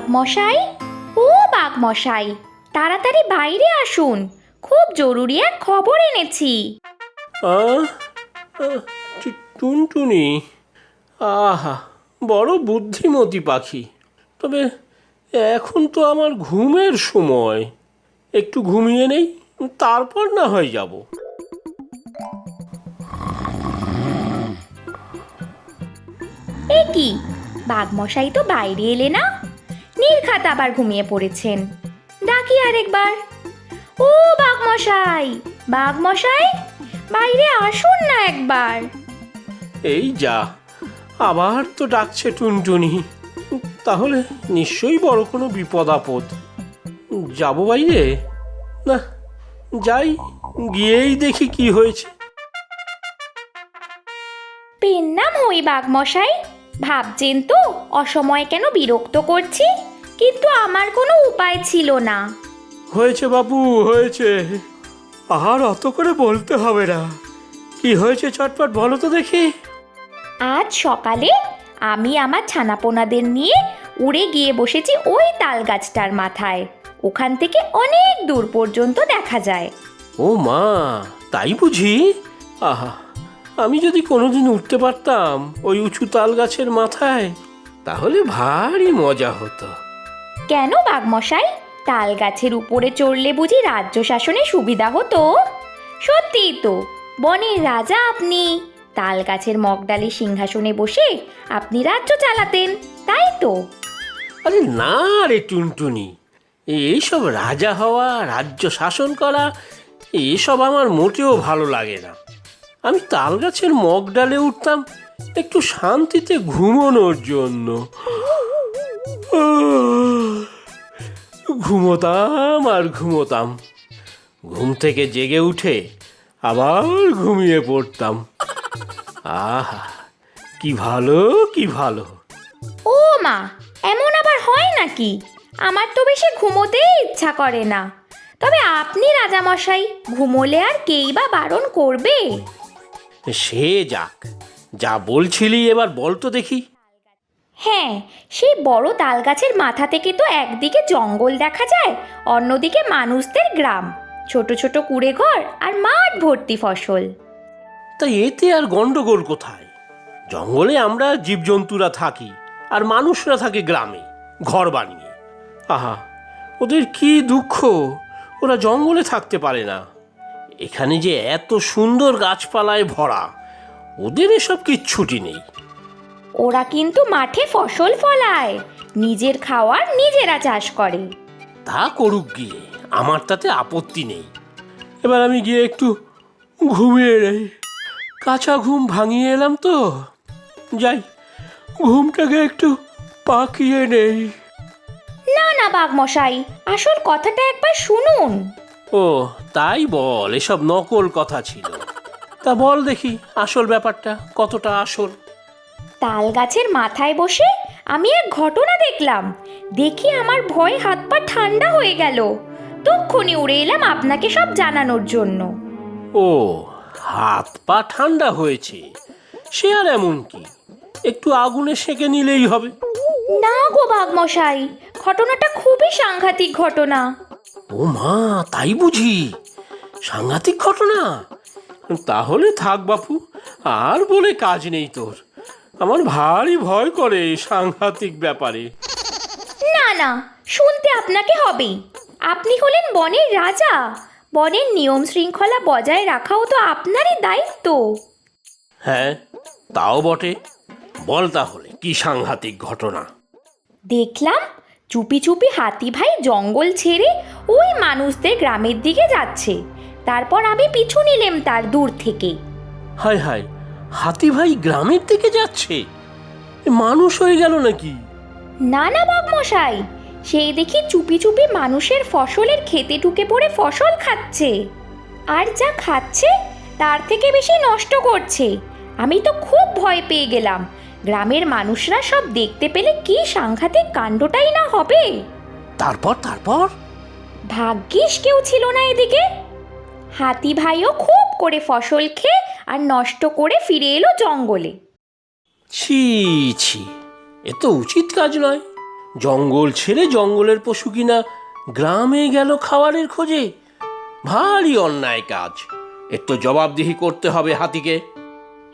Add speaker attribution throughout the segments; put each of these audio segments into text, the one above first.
Speaker 1: বাঘমশাই ও বাঘমশাই তাড়াতাড়ি বাইরে আসুন। খুব জরুরি এক খবর এনেছি।
Speaker 2: আহ আহ, টু- টুনটুনি। আহা বড় বুদ্ধিমতী পাখি। তবে এখন তো আমার ঘুমের সময়। একটু ঘুমিয়ে নেই তারপর না হয় যাব।
Speaker 1: এ কি বাঘমশাই তো বাইরে এলে না? নীলখাত আবার ঘুমিয়ে পড়েছেন। ডাকি আরেকবার। ও বাঘমশাই বাঘমশাই বাইরে আসুন না একবার।
Speaker 2: এই যা আবার তো ডাকছে টুনটুনি। তাহলে নিশ্চয়ই বড় কোনো বিপদ আপদ। যাব বাইরে? না যাই গিয়েই দেখি কি হয়েছে।
Speaker 1: পেন নাম হই বাঘমশাই। ভাবছেন তো অসময়ে কেন বিরক্ত করছি? কিন্তু আমার কোনো উপায় ছিল না।
Speaker 2: হয়েছে বাবু হয়েছে। আর অত করে বলতে হবে না। কি হয়েছে চটপট বলো তো দেখি।
Speaker 1: আজ সকালে আমি আমার ছানাপোনাদের নিয়ে উড়ে গিয়ে বসেছি ওই তাল গাছটার মাথায়। ওখান থেকে অনেক দূর পর্যন্ত দেখা যায়।
Speaker 2: ও মা তাই বুঝি? আহা আমি যদি কোনোদিন উঠতে পারতাম ওই উঁচু তাল গাছের মাথায় তাহলে ভারী মজা হতো।
Speaker 1: কেন বাঘমশাই? তাল গাছের উপরে চড়লে বুঝি রাজ্য শাসনে সুবিধা হতো? সত্যিই তো, বনের রাজা আপনি। তাল গাছের মগডালি সিংহাসনে বসে আপনি রাজ্য চালাতেন, তাই তো।
Speaker 2: আরে না রে টুনটুনি, এইসব রাজা হওয়া, রাজ্য শাসন করা, এসব আমার মোটেও ভালো লাগে না। আমি তাল গাছের মগডালে উঠতাম, একটু শান্তিতে ঘুমানোর জন্য। ঘুমোতাম আর ঘুমোতাম। ঘুম থেকে জেগে উঠে আবার ঘুমিয়ে পড়তাম। আহা কি ভালো কি ভালো।
Speaker 1: ও মা এমন আবার হয় নাকি? আমার তো বেশি ঘুমোতেই ইচ্ছা করে না। তবে আপনি রাজামশাই ঘুমোলে আর কেই বা বারণ করবে?
Speaker 2: সে যাক যা বলছিলি এবার বল তো দেখি।
Speaker 1: হ্যাঁ সেই বড় তাল গাছের মাথা থেকে তো একদিকে জঙ্গল দেখা যায়, অন্যদিকে মানুষদের গ্রাম। ছোট ছোট কুড়ে ঘর আর মাঠ ভর্তি ফসল।
Speaker 2: তা এতে আর গন্ডগোল কোথায়? জঙ্গলে আমরা জীবজন্তুরা থাকি আর মানুষরা থাকে গ্রামে, ঘর বানিয়ে। আহা, ওদের কি দুঃখ? ওরা জঙ্গলে থাকতে পারে না। এখানে যে এত সুন্দর গাছপালায় ভরা, ওদের এসব কিচ্ছুটি নেই।
Speaker 1: ওরা কিন্তু মাঠে ফসল ফলায়। নিজের খাওয়ার নিজেরা চাষ করে।
Speaker 2: তা করুক গিয়ে আমার তাতে আপত্তি নেই। এবার আমি গিয়ে একটু ঘুমিয়ে নেই। কাঁচা ঘুম ভাঙিয়ে এলাম তো। যাই ঘুমটাকে একটু পাকিয়ে নেই।
Speaker 1: না না বাঘমশাই আসল কথাটা একবার শুনুন।
Speaker 2: ও তাই বল এসব নকল কথা ছিল। তা বল দেখি আসল ব্যাপারটা কতটা আসল?
Speaker 1: তাল গাছের মাথায় বসে আমি এক ঘটনা দেখলাম। দেখি আমার ভয় হাত পা ঠান্ডা হয়ে গেল। তক্ষুনি উড়ে এলাম আপনাকে সব জানানোর জন্য।
Speaker 2: ও হাত পা ঠান্ডা হয়েছে। সে আর এমন কি? একটু আগুনে সেঁকে নিলেই হবে।
Speaker 1: না গো বাঘমশাই ঘটনাটা খুবই সাংঘাতিক ঘটনা।
Speaker 2: ও মা তাই বুঝি? সাংঘাতিক ঘটনা? তাহলে থাক বাপু আর বলে কাজ নেই তোর। আমার ভারী ভয় করে এই সাংঘাতিক ব্যাপারে।
Speaker 1: না না শুনতে আপনাকে হবেই আপনি হলেন বনের রাজা। বনের নিয়ম শৃঙ্খলা বজায় রাখাও তো আপনারই দায়িত্ব।
Speaker 2: হ্যাঁ তাও বটে। বল তাহলে কি সাংঘাতিক ঘটনা?
Speaker 1: দেখলাম চুপি চুপি হাতি ভাই জঙ্গল ছেড়ে ওই মানুষদের গ্রামের দিকে যাচ্ছে। তারপর আমি পিছু নিলেম তার দূর থেকে।
Speaker 2: হায় হায় হাতি ভাই গ্রামের দিকে যাচ্ছে। মানুষ হয়ে গেল নাকি?
Speaker 1: না না বাবমশাই সেই দেখি চুপি চুপি মানুষের ফসলের খেতে ঢুকে পড়ে ফসল খাচ্ছে। আর যা খাচ্ছে তার থেকে বেশি নষ্ট করছে। আমি তো খুব ভয় পেয়ে গেলাম। গ্রামের মানুষরা সব দেখতে পেলে কি সাংঘাতিক কাণ্ডটাই না হবে?
Speaker 2: তারপর তারপর?
Speaker 1: ভাগ্যিস কেউ ছিল না এদিকে। হাতি ভাইও খুব করে ফসল খেয়ে আর নষ্ট করে ফিরে এলো জঙ্গলে।
Speaker 2: ছি ছি এ তো উচিত কাজ নয়। জঙ্গল ছেড়ে জঙ্গলের পশু কিনা গ্রামে গেল খাবারের খোঁজে ভারী অন্যায় কাজ। এর তো জবাবদিহি করতে হবে হাতিকে।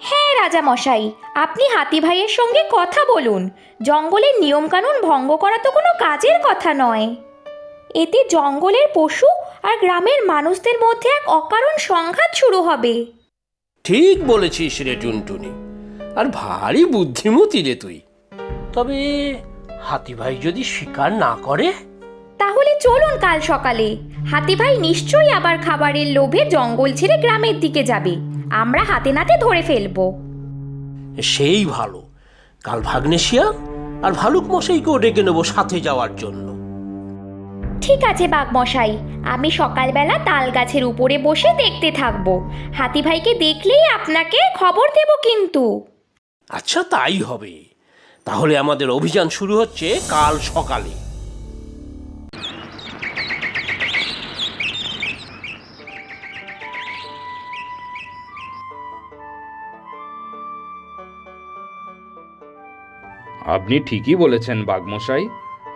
Speaker 1: হ্যাঁ রাজা মশাই আপনি হাতি ভাইয়ের সঙ্গে কথা বলুন। জঙ্গলের নিয়মকানুন ভঙ্গ করা তো কোনো কাজের কথা নয়। এতে জঙ্গলের পশু আর গ্রামের মানুষদের মধ্যে এক অকারণ সংঘাত শুরু হবে।
Speaker 2: ঠিক বলেছিস রে টুনটুনি। আর ভারী বুদ্ধিমতী রে তুই। তবে হাতি ভাই যদি স্বীকার না করে?
Speaker 1: তাহলে চলুন কাল সকালে। হাতি ভাই নিশ্চয়ই আবার খাবারের লোভে জঙ্গল ছেড়ে গ্রামের দিকে যাবে। আমরা হাতে নাতে ধরে ফেলব।
Speaker 2: সেই ভালো। কাল ভাগ্নেশিয়া আর ভালুক মশাইকেও ডেকে নেব সাথে যাওয়ার জন্য।
Speaker 1: ঠিক আছে বাঘমশাই। আমি সকালবেলা তাল গাছের উপরে বসে দেখতে থাকব। হাতি ভাইকে দেখলেই আপনাকে খবর দেব কিন্তু।
Speaker 2: আচ্ছা তাই হবে। তাহলে আমাদের অভিযান শুরু হচ্ছে কাল সকালে।
Speaker 3: আপনি ঠিকই বলেছেন বাঘমশাই।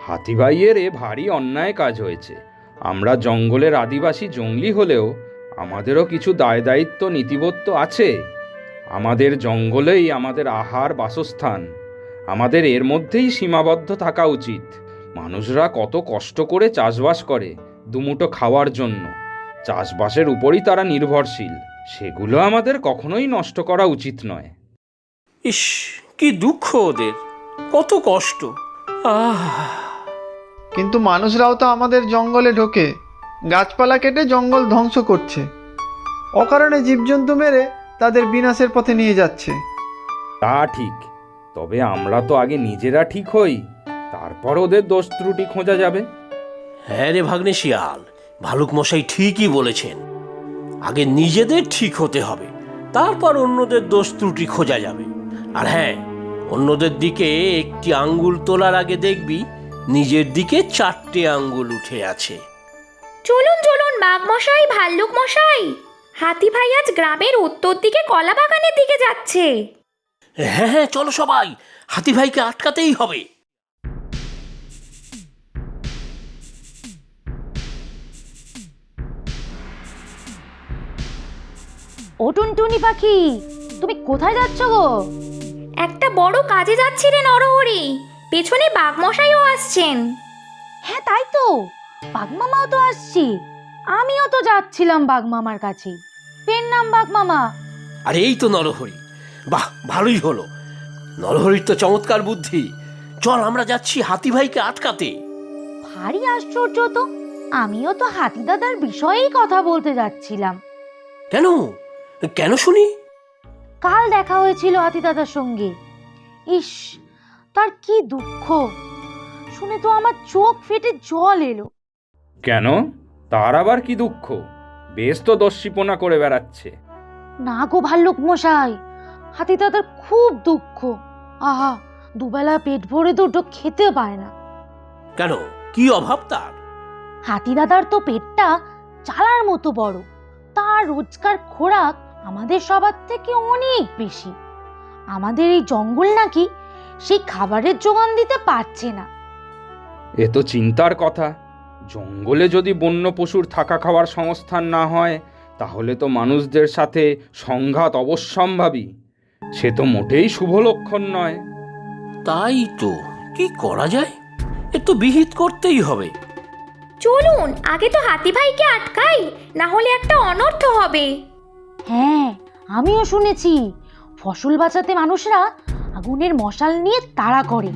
Speaker 3: হাতিভাইয়ের এ ভারী অন্যায় কাজ হয়েছে। আমরা জঙ্গলের আদিবাসী জঙ্গলি হলেও আমাদেরও কিছু দায় দায়িত্ব নীতিবোধ তো আছে। আমাদের জঙ্গলেই আমাদের আহার বাসস্থান। আমাদের এর মধ্যেই সীমাবদ্ধ থাকা উচিত। মানুষরা কত কষ্ট করে চাষবাস করে দুমুটো খাওয়ার জন্য। চাষবাসের উপরই তারা নির্ভরশীল। সেগুলো আমাদের কখনোই নষ্ট করা উচিত নয়।
Speaker 2: ইস, কি দুঃখ ওদের। কত কষ্ট। আহ।
Speaker 4: কিন্তু মানুষরাও তো আমাদের জঙ্গলে ঢোকে। গাছপালা কেটে জঙ্গল ধ্বংস করছে। অকারণে জীবজন্তু মেরে তাদের বিনাশের পথে নিয়ে যাচ্ছে।
Speaker 3: তা ঠিক। তবে আমরা তো আগে নিজেরা ঠিক হই। তারপর ওদের দোষ ত্রুটি খোঁজা যাবে।
Speaker 2: হ্যাঁ রে ভাগ্নে শিয়াল ভালুক মশাই ঠিকই বলেছেন। আগে নিজেদের ঠিক হতে হবে তারপর অন্যদের দোষ ত্রুটি খোঁজা যাবে। আর হ্যাঁ অন্যদের দিকে একটি আঙ্গুল তোলার আগে দেখবি নিজের দিকে চারটে আঙ্গুল উঠে আছে।
Speaker 1: চলুন চলুন বাঘমশাই ভাল্লুক মশাই হাতি ভাই আজ গ্রামের উত্তর দিকে কলা বাগানের দিকে যাচ্ছে।
Speaker 2: হ্যাঁ হ্যাঁ চলো সবাই। হাতি ভাইকে আটকাতেই হবে।
Speaker 5: ও টুনটুনি পাখি তুমি কোথায় যাচ্ছ গো?
Speaker 1: একটা বড় কাজে যাচ্ছি রে নরহরি। পেছনে বাঘমশাইও আসছেন।
Speaker 5: হ্যাঁ তাই তো। বাঘমামাও তো আসছি। আমিও তো যাচ্ছিলাম বাঘমামার কাছে। পেন নাম বাঘমামা।
Speaker 2: আর এই তো নরহরি। বাহ ভালোই হলো। নরহরির তো চমৎকার বুদ্ধি। চল আমরা যাচ্ছি হাতি ভাইকে আটকাতে।
Speaker 5: ভারী আশ্চর্য তো। আমিও তো হাতি দাদার বিষয়েই কথা বলতে যাচ্ছিলাম।
Speaker 2: কেন? কেন শুনি?
Speaker 5: কাল দেখা হয়েছিল হাতি দাদার সঙ্গে। ইস তার কি দুঃখ? শুনে তো আমার চোখ ফেটে জল এলো।
Speaker 3: কেন? তার আবার কি দুঃখ? বেশ তো দস্যিপনা করে বেড়াচ্ছে।
Speaker 5: না গো ভাল্লুক মশাই হাতি দাদার খুব দুঃখ। আহা দুবেলা পেট ভরে দুটো খেতে পায় না।
Speaker 2: কেন? কি অভাব তার?
Speaker 5: হাতি দাদার তো পেটটা চালার মতো বড়। তার রোজকার খোরাক আমাদের সবার থেকে অনেক বেশি। আমাদের এই জঙ্গল নাকি সেই খাবারের যোগান দিতে পারছে না।
Speaker 3: এ তো চিন্তার কথা। জঙ্গলে যদি বন্য পশুর থাকা খাওয়ার সংস্থান না হয় তাহলে তো মানুষদের সাথে সংঘাত অবশ্যম্ভাবী। সে তো মোটেই শুভ লক্ষণ নয়।
Speaker 2: তাই তো কি করা যায়? এ তো বিহিত করতেই হবে।
Speaker 1: চলুন আগে তো হাতি ভাইকে আটকাই না হলে একটা অনর্থ হবে।
Speaker 5: হ্যাঁ আমিও শুনেছি। ফসল বাঁচাতে মানুষরা আগুনের মশাল নিয়ে তাড়া করে।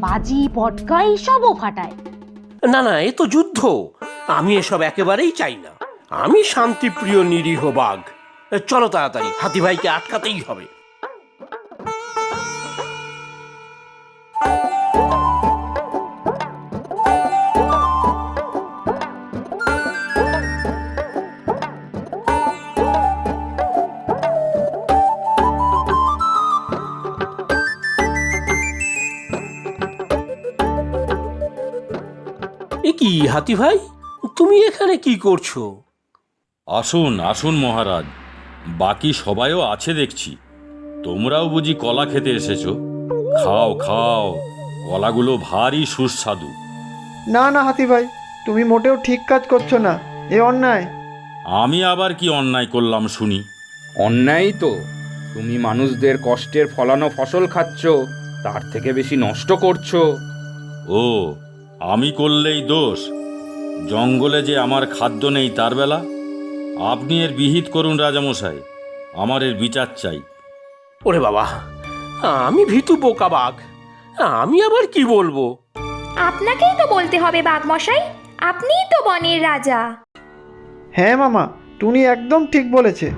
Speaker 5: বাজি, পটকা সবও ফাটায়।
Speaker 2: না না, এ তো যুদ্ধ। আমি এসব একেবারেই চাই না। আমি শান্তিপ্রিয় নিরীহ বাঘ। চলো তাড়াতাড়ি হাতি ভাইকে আটকাতেই হবে। হাতি ভাই তুমি এখানে কি করছ?
Speaker 6: আসুন আসুন মহারাজ। বাকি সবাইও আছে দেখছি। তোমরাও বুঝি কলা খেতে এসেছ? খাও খাও। কলাগুলো ভারী সুস্বাদু।
Speaker 4: না না হাতি ভাই তুমি মোটেও ঠিক কাজ করছ না। এ অন্যায়।
Speaker 6: আমি আবার কি অন্যায় করলাম শুনি?
Speaker 3: অন্যায় তো। তুমি মানুষদের কষ্টের ফলানো ফসল খাচ্ছ তার থেকে বেশি নষ্ট করছ।
Speaker 6: ও আমি করলেই দোষ। জঙ্গলে যে আমার খাদ্য নেই তার বেলা আপনি এর বিহিত করুন রাজামশাই আমার এর বিচার চাই।
Speaker 2: ওরে বাবা আমি ভীতু বোকা বাঘ আমি আবার কি বলব?
Speaker 1: আপনাকেই তো বলতে হবে বাঘমশাই আপনিই তো বনের রাজা।
Speaker 4: হ্যাঁ মামা টুনি একদম ঠিক বলেছে।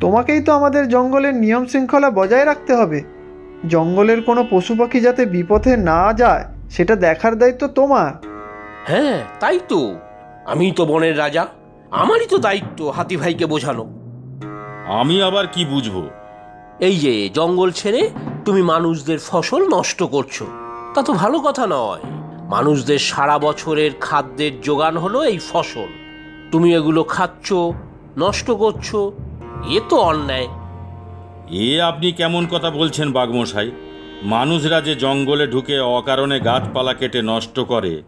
Speaker 4: তোমাকেই তো আমাদের জঙ্গলের নিয়ম শৃঙ্খলা বজায় রাখতে হবে। জঙ্গলের কোনো পশু পাখি যাতে বিপথে না যায় সেটা দেখার দায়িত্ব তোমার।
Speaker 2: হ্যাঁ তাই তো। আমি তো বনের রাজা। আমারই তো দায়িত্ব হাতি ভাইকে বোঝানো।
Speaker 6: আমি আবার কি বুঝব?
Speaker 2: এই যে জঙ্গল ছেড়ে তুমি মানুষদের ফসল নষ্ট করছ তা তো ভালো কথা নয়। মানুষদের সারা বছরের খাদ্যের যোগান হলো এই ফসল। তুমি এগুলো খাচ্ছ নষ্ট করছ এ তো অন্যায়।
Speaker 6: এ আপনি কেমন কথা বলছেন বাঘমশাই? মানুষরা যে জঙ্গলে ঢুকে অকারণে গাছপালা কেটে নষ্ট করে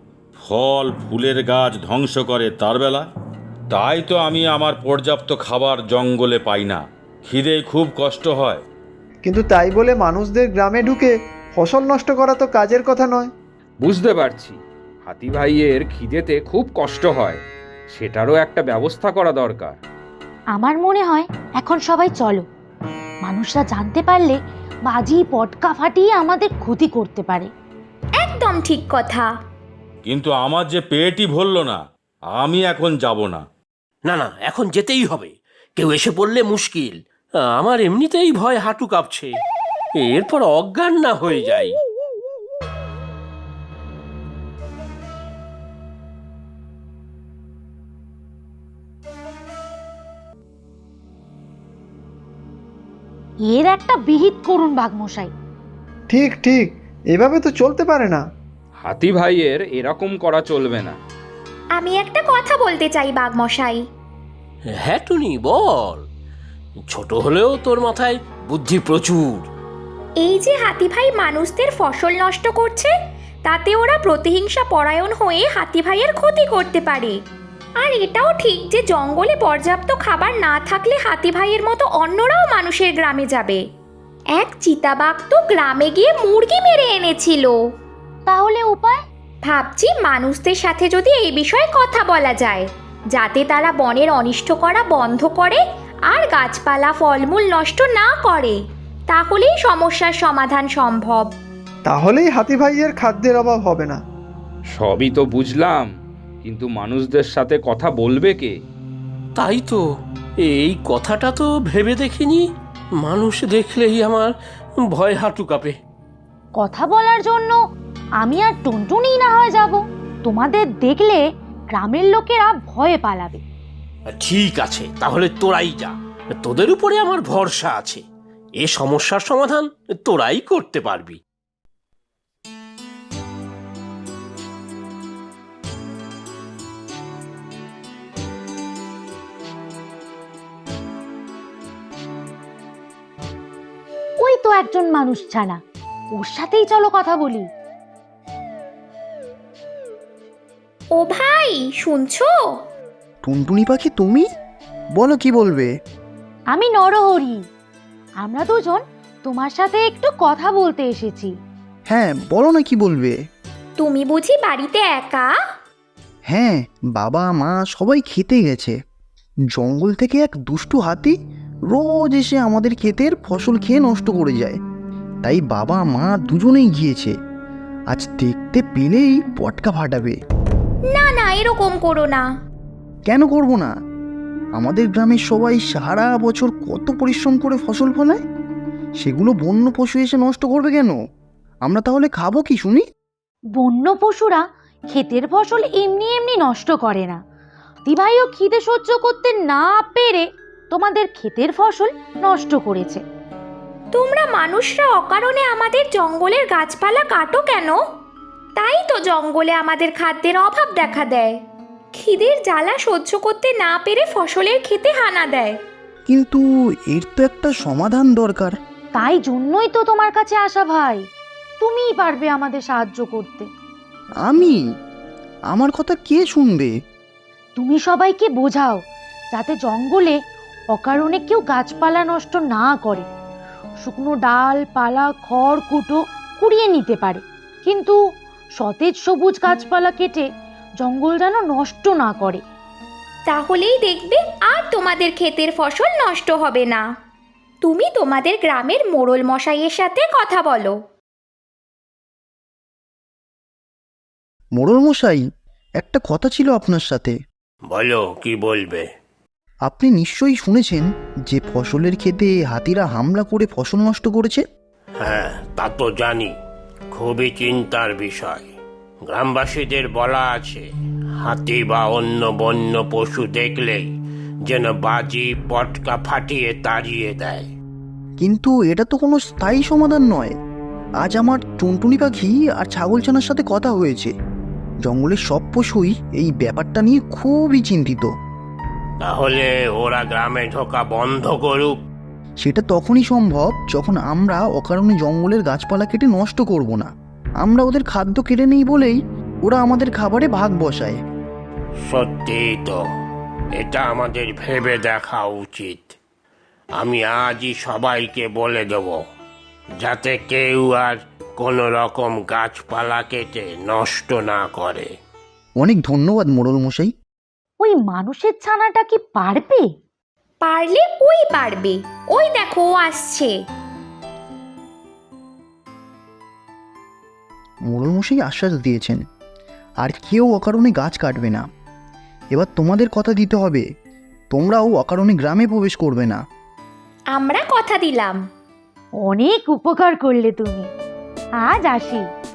Speaker 6: ফল ফুলের গাছ ধ্বংস করে তার বেলা তাই তো আমি আমার পর্যাপ্ত খাবার জঙ্গলে পাই না। খিদে খুব কষ্ট হয়।
Speaker 4: কিন্তু তাই বলে মানুষদের গ্রামে ঢুকে ফসল নষ্ট করা তো কাজের কথা নয়।
Speaker 3: বুঝতে পারছি। হাতি ভাইয়ের খিদেতে খুব কষ্ট হয়। সেটারও একটা ব্যবস্থা করা দরকার।
Speaker 5: আমার মনে হয় এখন সবাই চলো। মানুষরা জানতে পারলে বাজি পটকা ফাটিয়ে আমাদের ক্ষতি করতে পারে।
Speaker 1: একদম ঠিক কথা।
Speaker 6: কিন্তু আমার যে পেটই ভরল না আমি এখন যাব না।
Speaker 2: না না এখন যেতেই হবে। কেউ এসে পড়লে মুশকিল। আমার এমনিতেই ভয় হাঁটু কাঁপছে। এরপর অজ্ঞান না হয়ে যাই।
Speaker 5: এর একটা বিহিত করুন বাঘমশাই।
Speaker 4: ঠিক ঠিক এভাবে তো চলতে পারে না।
Speaker 3: হাতি ভাইয়ের এরকম করা চলবে না।
Speaker 1: আমি একটা কথা বলতে চাই বাঘমশাই।
Speaker 2: হ্যাঁ টুনি বল। ছোট হলেও তোর মাথায় বুদ্ধি প্রচুর।
Speaker 1: এই যে হাতি ভাই মানুষদের ফসল নষ্ট করছে তাতে ওরা প্রতিহিংসা পরায়ণ হয়ে হাতি ভাইয়ের ক্ষতি করতে পারে। আর এটাও ঠিক যে জঙ্গলে পর্যাপ্ত খাবার না থাকলে হাতি ভাইয়ের মতো অন্যরাও মানুষের গ্রামে যাবে। এক চিতাবাঘ তো গ্রামে গিয়ে মুরগি মেরে এনেছিল।
Speaker 5: তাহলে উপায়?
Speaker 1: ভাবছি মানুষদের সাথে যদি এই বিষয়ে কথা বলা যায় যাতে তারা বনের অনিষ্ট করা বন্ধ করে আর গাছপালা ফলমূল নষ্ট না করে তাহলেই সমস্যার সমাধান সম্ভব।
Speaker 4: তাহলেই হাতি ভাইয়ের খাদ্যের অভাব হবে না।
Speaker 3: সবই তো বুঝলাম। কিন্তু মানুষদের সাথে কথা বলবে কে?
Speaker 2: তাই তো। এই কথাটা তো ভেবে দেখিনি। মানুষ দেখলেই আমার ভয় হাঁটু কাঁপে।
Speaker 5: কথা বলার জন্য আমি আর টুনটুনি না হয়ে যাব। তোমাদের দেখলে গ্রামের লোকেরা ভয়ে পালাবে।
Speaker 2: ঠিক আছে তাহলে তোরাই যা। তোদের উপরে আমার ভরসা আছে। এ সমস্যার সমাধান তোরাই করতে পারবি।
Speaker 5: তো একজন মানুষ ছানা। ওর সাথেই চলো কথা বলি।
Speaker 1: ও ভাই শুনছো?
Speaker 7: টুনটুনি পাখি তুমি? বলো কি বলবে?
Speaker 5: আমি নরহরি। আমরা দুজন তোমার সাথে একটু কথা বলতে এসেছি।
Speaker 7: হ্যাঁ বলো না কি বলবে?
Speaker 1: তুমি বুঝি বাড়িতে একা?
Speaker 7: হ্যাঁ বাবা মা সবাই খেতে গেছে। জঙ্গল থেকে এক দুষ্টু হাতি রোজ এসে আমাদের ক্ষেতের ফসল খেয়ে নষ্ট করে যায়। তাই বাবা মা দুজনেই গিয়েছে। আজ দেখতে পেলেই পটকা ফাটাবে।
Speaker 1: না না এরকম করো না।
Speaker 7: কেন করব না? আমাদের গ্রামের সবাই সারা বছর কত পরিশ্রম করে ফসল ফলায়? সেগুলো বন্য পশু এসে নষ্ট করবে কেন? আমরা তাহলে খাব কি শুনি?
Speaker 5: বন্য পশুরা ক্ষেতের ফসল এমনি এমনি নষ্ট করে না। দিভাইও খিদে সহ্য করতে না পেরে তোমাদের ক্ষেতের ফসল নষ্ট করেছে।
Speaker 1: তোমরা মানুষরা অকারণে আমাদের জঙ্গলের গাছপালা কাটো কেন? তাই তো জঙ্গলে আমাদের খাদ্যের অভাব দেখা দেয়। খিদের জ্বালা সহ্য করতে না পেরে ফসলের খেতে হানা দেয়।
Speaker 7: কিন্তু এর তো একটা সমাধান দরকার।
Speaker 5: তাই জন্যই তো তোমার কাছে আসা ভাই। তুমিই পারবে আমাদের সাহায্য করতে।
Speaker 7: আমি? আমার কথা কে শুনবে?
Speaker 5: তুমি সবাইকে বোঝাও যাতে জঙ্গলে অকারণে কেউ গাছপালা নষ্ট না করে। শুকনো ডাল পালা খড় কুটো কুড়িয়ে নিতে পারে। কিন্তু সতেজ সবুজ গাছপালা কেটে জঙ্গল যেন নষ্ট না করে।
Speaker 1: তাহলেই দেখবে আর তোমাদের ক্ষেতের ফসল নষ্ট হবে না। তুমি তোমাদের গ্রামের মোড়ল মশাইয়ের সাথে কথা বলো।
Speaker 7: মোড়ল মশাই একটা কথা ছিল আপনার সাথে।
Speaker 2: বলো কি বলবে?
Speaker 7: আপনি নিশ্চয়ই শুনেছেন যে ফসলের ক্ষেতে হাতিরা হামলা করে ফসল নষ্ট করেছে?
Speaker 2: হ্যাঁ তা তো জানি। খুবই চিন্তার বিষয়। গ্রামবাসীদের বলা আছে হাতি বা অন্য বন্য পশু দেখলেই যেন বাজি পটকা ফাটিয়ে তাড়িয়ে দেয়।
Speaker 7: কিন্তু এটা তো কোনো স্থায়ী সমাধান নয়। আজ আমার টুনটুনি পাখি আর ছাগলছানার সাথে কথা হয়েছে। জঙ্গলের সব পশুই এই ব্যাপারটা নিয়ে খুবই চিন্তিত।
Speaker 2: তাহলে ওরা গ্রামে ঢোকা বন্ধ করুক।
Speaker 7: সেটা তখনই সম্ভব যখন আমরা অকারণে জঙ্গলের গাছপালা কেটে নষ্ট করব না। আমরা ওদের খাদ্য কেড়ে নেই বলেই ওরা আমাদের খাবারে ভাগ বসায়।
Speaker 2: সত্যি তো এটা আমাদের ভেবে দেখা উচিত। আমি আজই সবাইকে বলে দেব যাতে কেউ আর কোনো রকম গাছপালা কেটে নষ্ট না করে।
Speaker 7: অনেক ধন্যবাদ মোড়ল মশাই
Speaker 5: ওই মানুষের ছানাটা কি পারবে?
Speaker 1: পারলে ওই পারবে। ওই দেখো ও আসছে।
Speaker 7: মোড়ল মশাই আশ্বাস দিয়েছেন আর কেউ অকারণে গাছ কাটবে না। এবার তোমাদের কথা দিতে হবে তোমরাও অকারণে গ্রামে প্রবেশ করবে না।
Speaker 1: আমরা কথা দিলাম।
Speaker 5: অনেক উপকার করলে তুমি। আজ আসি।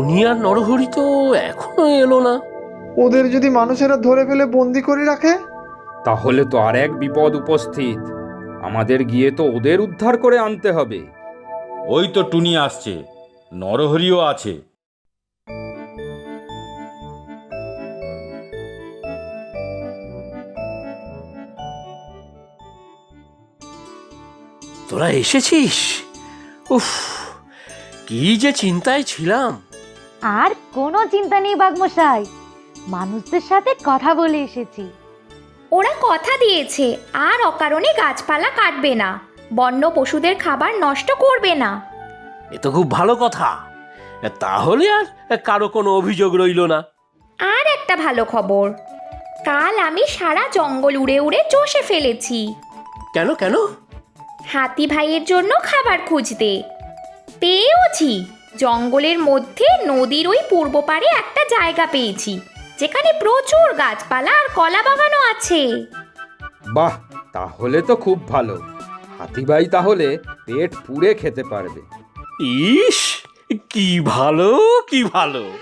Speaker 2: দুনিয়ার নরহরি তো এখনও এলো না।
Speaker 4: ওদের যদি মানুষেরা ধরে ফেলে বন্দি করে রাখে?
Speaker 3: তাহলে তো আর এক বিপদ উপস্থিত। আমাদের গিয়ে তো ওদের উদ্ধার করে আনতে হবে।
Speaker 6: ওই তো টুনি আসছে। নরহরিও আছে।
Speaker 2: তোরা এসেছিস? উফ কি যে চিন্তায় ছিলাম।
Speaker 5: আর কোনো চিন্তা নেই বাগমশাই মানুষদের সাথে কথা বলে এসেছি।
Speaker 1: ওরা কথা দিয়েছে আর অকারণে গাছপালা কাটবে না। বন্য পশুদের খাবার নষ্ট করবে না।
Speaker 2: এ তো খুব ভালো কথা। তাহলে আর কারও কোনো অভিযোগ রইল না।
Speaker 1: আর একটা ভালো খবর কাল আমি সারা জঙ্গল উড়ে উড়ে চষে ফেলেছি।
Speaker 2: কেন কেন?
Speaker 1: হাতি ভাইয়ের জন্য খাবার খুঁজতে। পেয়েওছি। জঙ্গলের মধ্যে নদীর ওই পূর্ব পাড়ে একটা জায়গা পেয়েছি যেখানে প্রচুর গাছপালা আর কলা বাগানও আছে।
Speaker 3: বাহ তাহলে তো খুব ভালো। হাতিবাই তাহলে পেট পুড়ে খেতে পারবে।
Speaker 2: ইস কি ভালো কি ভালো।